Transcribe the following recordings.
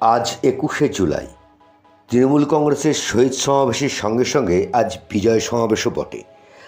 আজ একুশে জুলাই। তৃণমূল কংগ্রেসের শহীদ সমাবেশের সঙ্গে সঙ্গে আজ বিজয় সমাবেশও বটে।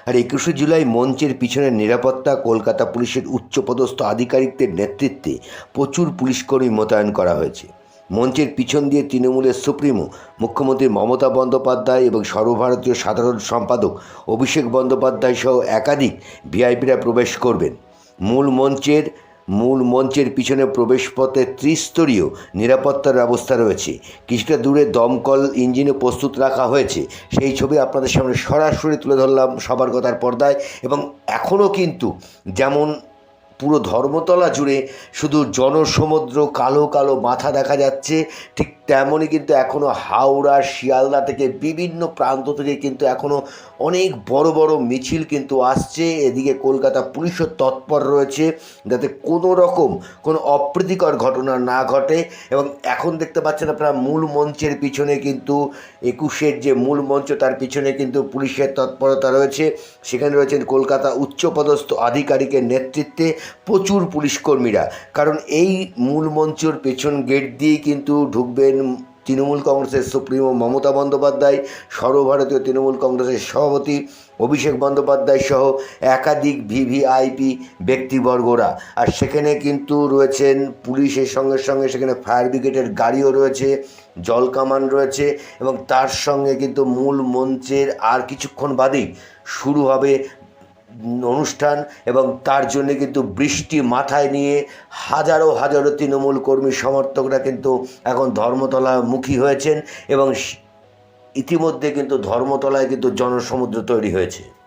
আর একুশে জুলাই মঞ্চের পিছনে নিরাপত্তা কলকাতা পুলিশের উচ্চপদস্থ আধিকারিকদের নেতৃত্বে প্রচুর পুলিশকর্মী মোতায়েন করা হয়েছে। মঞ্চের পিছন দিয়ে তৃণমূলের সুপ্রিমো, মুখ্যমন্ত্রী মমতা বন্দ্যোপাধ্যায় এবং সর্বভারতীয় সাধারণ সম্পাদক অভিষেক বন্দ্যোপাধ্যায় সহ একাধিক ভিআইপিরা প্রবেশ করবেন। মূল মঞ্চের মূল মঞ্চের পিছনে প্রবেশপথে ত্রিস্তরীয় নিরাপত্তার ব্যবস্থা রয়েছে। কিছুটা দূরে দমকল ইঞ্জিনে প্রস্তুত রাখা হয়েছে। সেই ছবি আপনাদের সামনে সরাসরি তুলে ধরলাম সবার কথার পর্দায় এবং এখনও কিন্তু যেমন পুরো ধর্মতলা জুড়ে শুধু জনসমুদ্র কালো কালো মাথা দেখা যাচ্ছে, ঠিক তেমনই কিন্তু এখনও হাওড়া, শিয়ালদা থেকে বিভিন্ন প্রান্ত থেকে কিন্তু এখনও অনেক বড় বড় মিছিল কিন্তু আসছে। এদিকে কলকাতা পুলিশও তৎপর রয়েছে যাতে কোনো রকম কোনো অপ্রীতিকর ঘটনা না ঘটে এবং এখন দেখতে পাচ্ছেন আপনারা মূল মঞ্চের পিছনে কিন্তু একুশের যে মূল মঞ্চ, তার পিছনে কিন্তু পুলিশের তৎপরতা রয়েছে। সেখানে রয়েছেন কলকাতা উচ্চপদস্থ আধিকারিকের নেতৃত্বে প্রচুর পুলিশকর্মীরা কারণ এই মূল মঞ্চের পেছন গেট দিয়েই কিন্তু ঢুকবেন তৃণমূল কংগ্রেসের সুপ্রিমো মমতা বন্দ্যোপাধ্যায়, সর্বভারতীয় তৃণমূল কংগ্রেসের সভাপতি অভিষেক বন্দ্যোপাধ্যায় সহ একাধিক ভিভিআইপি ব্যক্তিবর্গরা। আর সেখানে কিন্তু রয়েছেন পুলিশের সঙ্গে সঙ্গে সেখানে ফায়ার ব্রিগেডের গাড়িও রয়েছে, জল কামান রয়েছে এবং তার সঙ্গে কিন্তু মূল মঞ্চের আর কিছুক্ষণ বাদেই শুরু হবে অনুষ্ঠান এবং তার জন্য কিন্তু বৃষ্টি মাথায় নিয়ে হাজারো হাজারো তৃণমূল কর্মী সমর্থকরা কিন্তু এখন ধর্মতলা মুখী হয়েছেন এবং ইতিমধ্যে কিন্তু ধর্মতলায় কিন্তু জনসমুদ্র তৈরি হয়েছে।